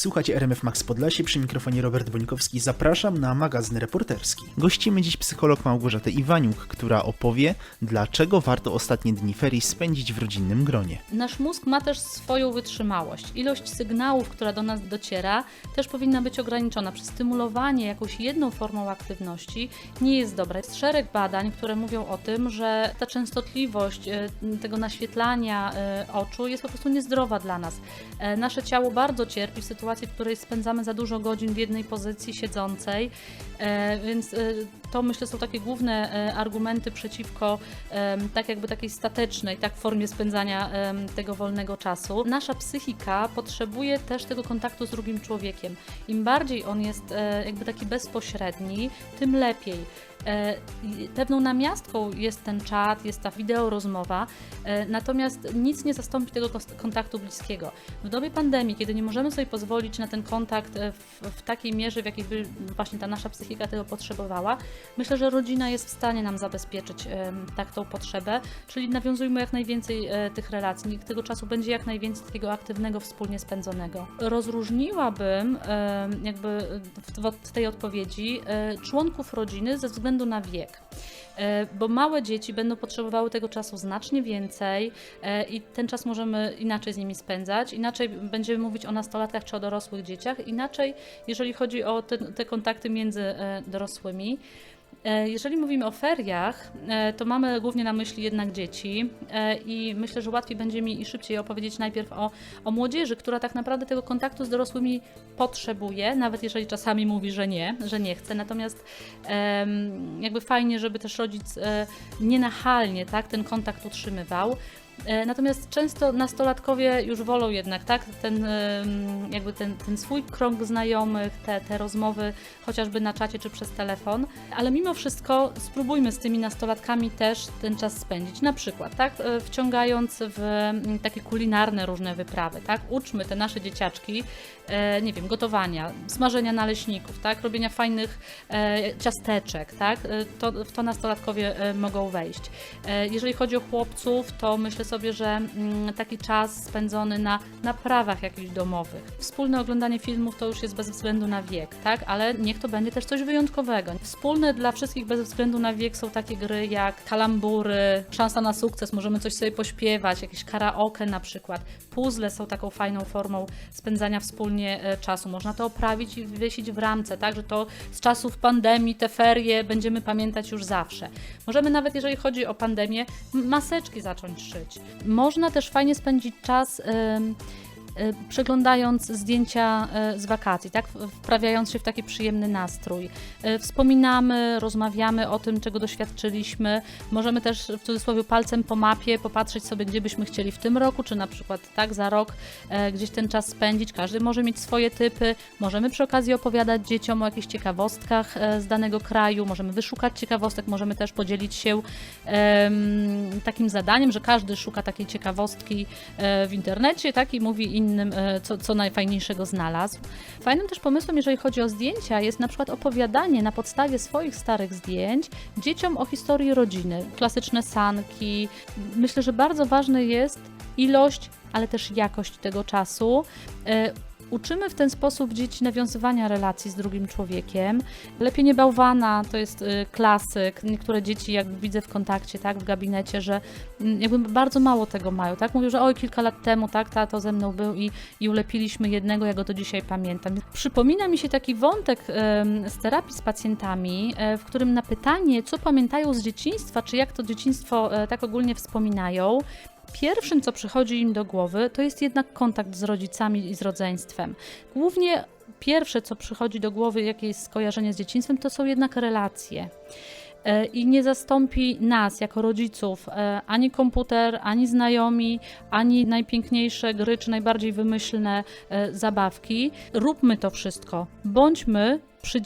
Słuchajcie RMF Max Podlasie, przy mikrofonie Robert Bońkowski. Zapraszam na magazyn reporterski. Gościmy dziś psycholog Małgorzatę Iwaniuk, która opowie, dlaczego warto ostatnie dni ferii spędzić w rodzinnym gronie. Nasz mózg ma też swoją wytrzymałość. Ilość sygnałów, która do nas dociera, też powinna być ograniczona. Przystymulowanie jakąś jedną formą aktywności nie jest dobre. Jest szereg badań, które mówią o tym, że ta częstotliwość e, tego naświetlania e, oczu jest po prostu niezdrowa dla nas. E, Nasze ciało bardzo cierpi w sytuacji, w której spędzamy za dużo godzin w jednej pozycji siedzącej, E, więc e, to myślę są takie główne e, argumenty przeciwko tak jakby takiej statecznej tak formie spędzania tego wolnego czasu. Nasza psychika potrzebuje też tego kontaktu z drugim człowiekiem. Im bardziej on jest jakby taki bezpośredni, tym lepiej. E, Pewną namiastką jest ten czat, jest ta wideo rozmowa, e, natomiast nic nie zastąpi tego kontaktu bliskiego. W dobie pandemii, kiedy nie możemy sobie pozwolić na ten kontakt e, w, w takiej mierze, w jakiej by właśnie ta nasza psychika tego potrzebowała, myślę, że rodzina jest w stanie nam zabezpieczyć tak tą potrzebę, czyli nawiązujmy jak najwięcej tych relacji, tego czasu będzie jak najwięcej takiego aktywnego, wspólnie spędzonego. Rozróżniłabym jakby w, tej odpowiedzi członków rodziny ze względu na wiek. E, Bo małe dzieci będą potrzebowały tego czasu znacznie więcej e, i ten czas możemy inaczej z nimi spędzać. Inaczej będziemy mówić o nastolatkach czy o dorosłych dzieciach, inaczej jeżeli chodzi o te, te kontakty między e, dorosłymi. E, Jeżeli mówimy o feriach, e, to mamy głównie na myśli jednak dzieci e, i myślę, że łatwiej będzie mi i szybciej opowiedzieć najpierw o, o młodzieży, która tak naprawdę tego kontaktu z dorosłymi potrzebuje, nawet jeżeli czasami mówi, że nie, że nie chce. Natomiast jakby fajnie, żeby też rodzic nienachalnie tak, ten kontakt utrzymywał. E, Natomiast często nastolatkowie już wolą jednak tak, ten, jakby ten, ten swój krąg znajomych, te, te rozmowy chociażby na czacie czy przez telefon, ale mimo wszystko spróbujmy z tymi nastolatkami też ten czas spędzić. Na przykład, tak, e, wciągając w takie kulinarne różne wyprawy, tak, uczmy te nasze dzieciaczki, e, nie wiem, gotowania, smażenia naleśników, tak, robienia fajnych ciasteczek, tak, to, w to nastolatkowie mogą wejść. Jeżeli chodzi o chłopców, to myślę sobie, że mm, taki czas spędzony na naprawach jakichś domowych. Wspólne oglądanie filmów to już jest bez względu na wiek, tak? Ale niech to będzie też coś wyjątkowego. Wspólne dla wszystkich bez względu na wiek są takie gry jak kalambury, szansa na sukces, możemy coś sobie pośpiewać, jakieś karaoke na przykład. Puzzle są taką fajną formą spędzania wspólnie e, czasu. Można to oprawić i wywiesić w ramce, tak? Że to z czasów pandemii, te ferie będziemy pamiętać już zawsze. Możemy nawet, jeżeli chodzi o pandemię, maseczki zacząć szyć. Można też fajnie spędzić czas. E, Przeglądając zdjęcia e, z wakacji, tak, wprawiając się w taki przyjemny nastrój. E, Wspominamy, rozmawiamy o tym, czego doświadczyliśmy. Możemy też w cudzysłowie palcem po mapie popatrzeć sobie, gdzie byśmy chcieli w tym roku, czy na przykład tak za rok e, gdzieś ten czas spędzić. Każdy może mieć swoje typy. Możemy przy okazji opowiadać dzieciom o jakichś ciekawostkach e, z danego kraju. Możemy wyszukać ciekawostek, możemy też podzielić się takim zadaniem, że każdy szuka takiej ciekawostki e, w internecie, tak, i mówi innym, e, co, co najfajniejszego znalazł. Fajnym też pomysłem, jeżeli chodzi o zdjęcia, jest na przykład opowiadanie na podstawie swoich starych zdjęć dzieciom o historii rodziny. Klasyczne sanki. Myślę, że bardzo ważne jest ilość, ale też jakość tego czasu. Uczymy w ten sposób dzieci nawiązywania relacji z drugim człowiekiem. Lepienie bałwana to jest y, klasyk. Niektóre dzieci, jak widzę w kontakcie, tak, w gabinecie, że mm, jakby bardzo mało tego mają, tak? Mówią, że oj, kilka lat temu, tak, tato ze mną był i, i ulepiliśmy jednego, ja go do dzisiaj pamiętam. Przypomina mi się taki wątek z terapii z pacjentami, e, w którym na pytanie, co pamiętają z dzieciństwa, czy jak to dzieciństwo e, tak ogólnie wspominają, Pierwszym, co przychodzi im do głowy, to jest jednak kontakt z rodzicami i z rodzeństwem. Głównie pierwsze, co przychodzi do głowy, jakie jest skojarzenie z dzieciństwem, to są jednak relacje. E, I nie zastąpi nas jako rodziców e, ani komputer, ani znajomi, ani najpiękniejsze gry, czy najbardziej wymyślne e, zabawki. Róbmy to wszystko. Bądźmy przy